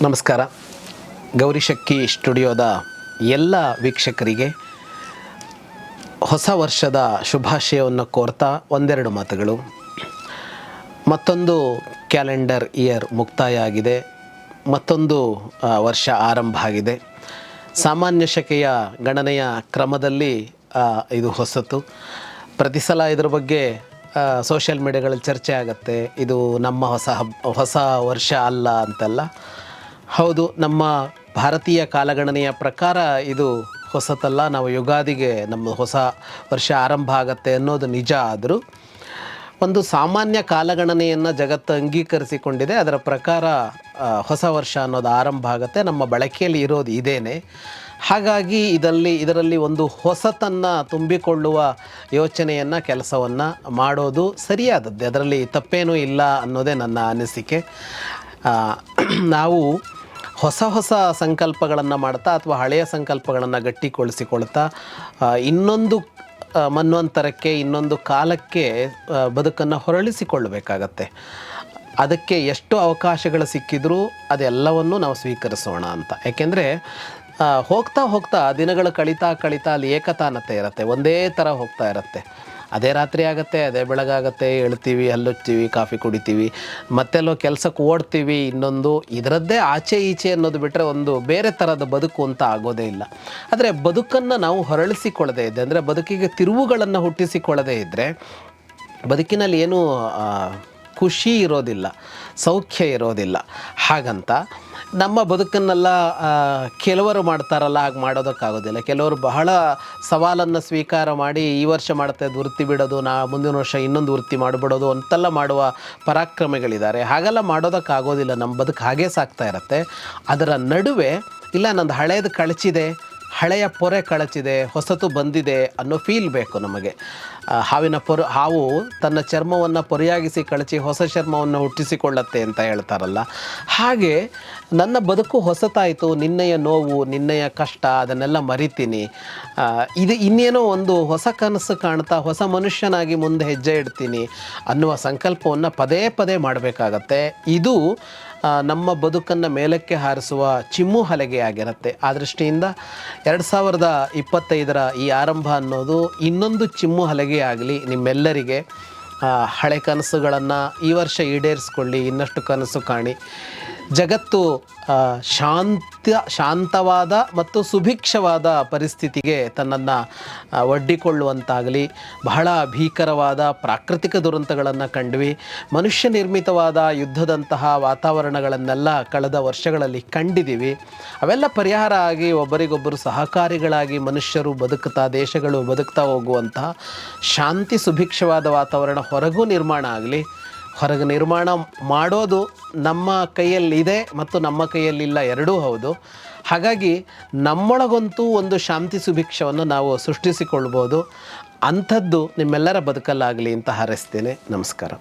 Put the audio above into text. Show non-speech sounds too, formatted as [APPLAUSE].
ನಮಸ್ಕಾರ. ಗೌರಿಶಕ್ಕಿ ಸ್ಟುಡಿಯೋದ ಎಲ್ಲ ವೀಕ್ಷಕರಿಗೆ ಹೊಸ ವರ್ಷದ ಶುಭಾಶಯವನ್ನು ಕೋರ್ತಾ ಒಂದೆರಡು ಮಾತುಗಳು. ಮತ್ತೊಂದು ಕ್ಯಾಲೆಂಡರ್ ಇಯರ್ ಮುಕ್ತಾಯ ಆಗಿದೆ. ಮತ್ತೊಂದು ವರ್ಷ ಆರಂಭ ಆಗಿದೆ. ಸಾಮಾನ್ಯ ಶಕೆಯ ಗಣನೆಯ ಕ್ರಮದಲ್ಲಿ ಇದು ಹೊಸತು. ಪ್ರತಿ ಸಲ ಇದರ ಬಗ್ಗೆ ಸೋಷಿಯಲ್ ಮೀಡಿಯಾಗಳಲ್ಲಿ ಚರ್ಚೆ ಆಗುತ್ತೆ. ಇದು ನಮ್ಮ ಹೊಸ ಹಬ್, ಹೊಸ ವರ್ಷ ಅಲ್ಲ ಅಂತೆಲ್ಲ. ಹೌದು, ನಮ್ಮ ಭಾರತೀಯ ಕಾಲಗಣನೆಯ ಪ್ರಕಾರ ಇದು ಹೊಸತಲ್ಲ. ನಾವು ಯುಗಾದಿಗೆ ನಮ್ಮ ಹೊಸ ವರ್ಷ ಆರಂಭ ಆಗತ್ತೆ ಅನ್ನೋದು ನಿಜ ಆದರೂ, ಒಂದು ಸಾಮಾನ್ಯ ಕಾಲಗಣನೆಯನ್ನು ಜಗತ್ತು ಅಂಗೀಕರಿಸಿಕೊಂಡಿದೆ. ಅದರ ಪ್ರಕಾರ ಹೊಸ ವರ್ಷ ಅನ್ನೋದು ಆರಂಭ ಆಗುತ್ತೆ. ನಮ್ಮ ಬಳಕೆಯಲ್ಲಿ ಇರೋದು ಇದೇನೆ. ಹಾಗಾಗಿ ಇದರಲ್ಲಿ ಇದರಲ್ಲಿ ಒಂದು ಹೊಸತನ್ನು ತುಂಬಿಕೊಳ್ಳುವ ಯೋಚನೆಯನ್ನು, ಕೆಲಸವನ್ನು ಮಾಡೋದು ಸರಿಯಾದದ್ದು. ಅದರಲ್ಲಿ ತಪ್ಪೇನೂ ಇಲ್ಲ ಅನ್ನೋದೇ ನನ್ನ ಅನಿಸಿಕೆ. [CLEARS THROAT] ನಾವು ಹೊಸ ಹೊಸ ಸಂಕಲ್ಪಗಳನ್ನು ಮಾಡ್ತಾ ಅಥವಾ ಹಳೆಯ ಸಂಕಲ್ಪಗಳನ್ನು ಗಟ್ಟಿಗೊಳಿಸಿಕೊಳ್ತಾ ಇನ್ನೊಂದು ಮನ್ವಂತರಕ್ಕೆ, ಇನ್ನೊಂದು ಕಾಲಕ್ಕೆ ಬದುಕನ್ನು ಹೊರಳಿಸಿಕೊಳ್ಳಬೇಕಾಗತ್ತೆ. ಅದಕ್ಕೆ ಎಷ್ಟು ಅವಕಾಶಗಳು ಸಿಕ್ಕಿದ್ರೂ ಅದೆಲ್ಲವನ್ನು ನಾವು ಸ್ವೀಕರಿಸೋಣ ಅಂತ. ಯಾಕೆಂದರೆ ಹೋಗ್ತಾ ಹೋಗ್ತಾ ದಿನಗಳು ಕಳೀತಾ ಕಳೀತಾ ಅಲ್ಲಿ ಏಕತಾನತೆ ಇರುತ್ತೆ. ಒಂದೇ ಥರ ಹೋಗ್ತಾ ಇರುತ್ತೆ. ಅದೇ ರಾತ್ರಿ ಆಗುತ್ತೆ, ಅದೇ ಬೆಳಗಾಗತ್ತೆ ಹೇಳ್ತೀವಿ ಹಲ್ಲುಚ್ತೀವಿ ಕಾಫಿ ಕುಡಿತೀವಿ, ಮತ್ತೆಲ್ಲೋ ಕೆಲಸಕ್ಕೆ ಓಡ್ತೀವಿ, ಇನ್ನೊಂದು ಇದರದ್ದೇ ಆಚೆ ಈಚೆ ಅನ್ನೋದು ಬಿಟ್ಟರೆ ಒಂದು ಬೇರೆ ಥರದ ಬದುಕು ಅಂತ ಆಗೋದೇ ಇಲ್ಲ. ಆದರೆ ಬದುಕನ್ನು ನಾವು ಹೊರಳಿಸಿಕೊಳ್ಳದೇ ಇದ್ದೆ ಅಂದರೆ ಬದುಕಿಗೆ ತಿರುವುಗಳನ್ನು ಹುಟ್ಟಿಸಿಕೊಳ್ಳದೇ ಇದ್ದರೆ ಬದುಕಿನಲ್ಲಿ ಏನೂ ಖುಷಿ ಇರೋದಿಲ್ಲ, ಸೌಖ್ಯ ಇರೋದಿಲ್ಲ. ಹಾಗಂತ ನಮ್ಮ ಬದುಕನ್ನೆಲ್ಲ ಕೆಲವರು ಮಾಡ್ತಾರಲ್ಲ, ಹಾಗೆ ಮಾಡೋದಕ್ಕಾಗೋದಿಲ್ಲ. ಕೆಲವರು ಬಹಳ ಸವಾಲನ್ನು ಸ್ವೀಕಾರ ಮಾಡಿ ಈ ವರ್ಷ ಮಾಡ್ತಾ ಇದ್ದು ವೃತ್ತಿ ಬಿಡೋದು, ನಾ ಮುಂದಿನ ವರ್ಷ ಇನ್ನೊಂದು ವೃತ್ತಿ ಮಾಡಿಬಿಡೋದು ಅಂತೆಲ್ಲ ಮಾಡುವ ಪರಾಕ್ರಮಗಳಿದ್ದಾರೆ. ಹಾಗೆಲ್ಲ ಮಾಡೋದಕ್ಕಾಗೋದಿಲ್ಲ. ನಮ್ಮ ಬದುಕು ಹಾಗೇ ಸಾಕ್ತಾ ಇರುತ್ತೆ. ಅದರ ನಡುವೆ, ಇಲ್ಲ ನಂದು ಹಳೇದು ಕಳಚಿದೆ ಹಳೆಯ ಪೊರೆ ಕಳಚಿದೆ, ಹೊಸತು ಬಂದಿದೆ ಅನ್ನೋ ಫೀಲ್ ಬೇಕು ನಮಗೆ. ಹಾವಿನ ಪೊರೆ, ಹಾವು ತನ್ನ ಚರ್ಮವನ್ನು ಪೊರೆಯಾಗಿಸಿ ಕಳಚಿ ಹೊಸ ಚರ್ಮವನ್ನು ಹುಟ್ಟಿಸಿಕೊಳ್ಳತ್ತೆ ಅಂತ ಹೇಳ್ತಾರಲ್ಲ. ಹಾಗೆ ನನ್ನ ಬದುಕು ಹೊಸತಾಯಿತು, ನಿನ್ನೆಯ ನೋವು, ನಿನ್ನೆಯ ಕಷ್ಟ, ಅದನ್ನೆಲ್ಲ ಮರಿತೀನಿ. ಇದು ಇನ್ನೇನೋ ಒಂದು ಹೊಸ ಕನಸು ಕಾಣ್ತಾ, ಹೊಸ ಮನುಷ್ಯನಾಗಿ ಮುಂದೆ ಹೆಜ್ಜೆ ಇಡ್ತೀನಿ ಅನ್ನುವ ಸಂಕಲ್ಪವನ್ನು ಪದೇ ಪದೇ ಮಾಡಬೇಕಾಗತ್ತೆ. ಇದು ನಮ್ಮ ಬದುಕನ್ನು ಮೇಲಕ್ಕೆ ಹಾರಿಸುವ ಚಿಮ್ಮು ಹಲಗೆ ಆಗಿರುತ್ತೆ. ಆ ದೃಷ್ಟಿಯಿಂದ ಎರಡು ಸಾವಿರದ ಇಪ್ಪತ್ತೈದರ ಈ ಆರಂಭ ಅನ್ನೋದು ಇನ್ನೊಂದು ಚಿಮ್ಮು ಹಲಗೆ ಆಗಲಿ ನಿಮ್ಮೆಲ್ಲರಿಗೆ. ಹಳೆ ಕನಸುಗಳನ್ನು ಈ ವರ್ಷ ಈಡೇರಿಸ್ಕೊಳ್ಳಿ, ಇನ್ನಷ್ಟು ಕನಸು ಕಾಣಿ. ಜಗತ್ತು ಶಾಂತ ಶಾಂತವಾದ ಮತ್ತು ಸುಭಿಕ್ಷವಾದ ಪರಿಸ್ಥಿತಿಗೆ ತನ್ನನ್ನು ಒಡ್ಡಿಕೊಳ್ಳುವಂತಾಗಲಿ. ಬಹಳ ಭೀಕರವಾದ ಪ್ರಾಕೃತಿಕ ದುರಂತಗಳನ್ನು ಕಂಡ್ವಿ. ಮನುಷ್ಯ ನಿರ್ಮಿತವಾದ ಯುದ್ಧದಂತಹ ವಾತಾವರಣಗಳನ್ನೆಲ್ಲ ಕಳೆದ ವರ್ಷಗಳಲ್ಲಿ ಕಂಡಿದ್ದೀವಿ ಅವೆಲ್ಲ ಪರಿಹಾರ ಆಗಿ ಒಬ್ಬರಿಗೊಬ್ಬರು ಸಹಕಾರಿಗಳಾಗಿ ಮನುಷ್ಯರು ಬದುಕ್ತಾ ದೇಶಗಳು ಬದುಕ್ತಾ ಹೋಗುವಂತಹ ಶಾಂತಿ ಸುಭಿಕ್ಷವಾದ ವಾತಾವರಣ ಹೊರಗೂ ನಿರ್ಮಾಣ ಆಗಲಿ. ಹೊರಗೆ ನಿರ್ಮಾಣ ಮಾಡೋದು ನಮ್ಮ ಕೈಯಲ್ಲಿದೆ ಮತ್ತು ನಮ್ಮ ಕೈಯಲ್ಲಿಲ್ಲ ಎರಡೂ ಹೌದು. ಹಾಗಾಗಿ ನಮ್ಮೊಳಗಂತೂ ಒಂದು ಶಾಂತಿ ಸುಭಿಕ್ಷವನ್ನು ನಾವು ಸೃಷ್ಟಿಸಿಕೊಳ್ಬೋದು. ಅಂಥದ್ದು ನಿಮ್ಮೆಲ್ಲರ ಬದುಕಲ್ಲಾಗಲಿ ಅಂತ ಹಾರೈಸ್ತೇನೆ. ನಮಸ್ಕಾರ.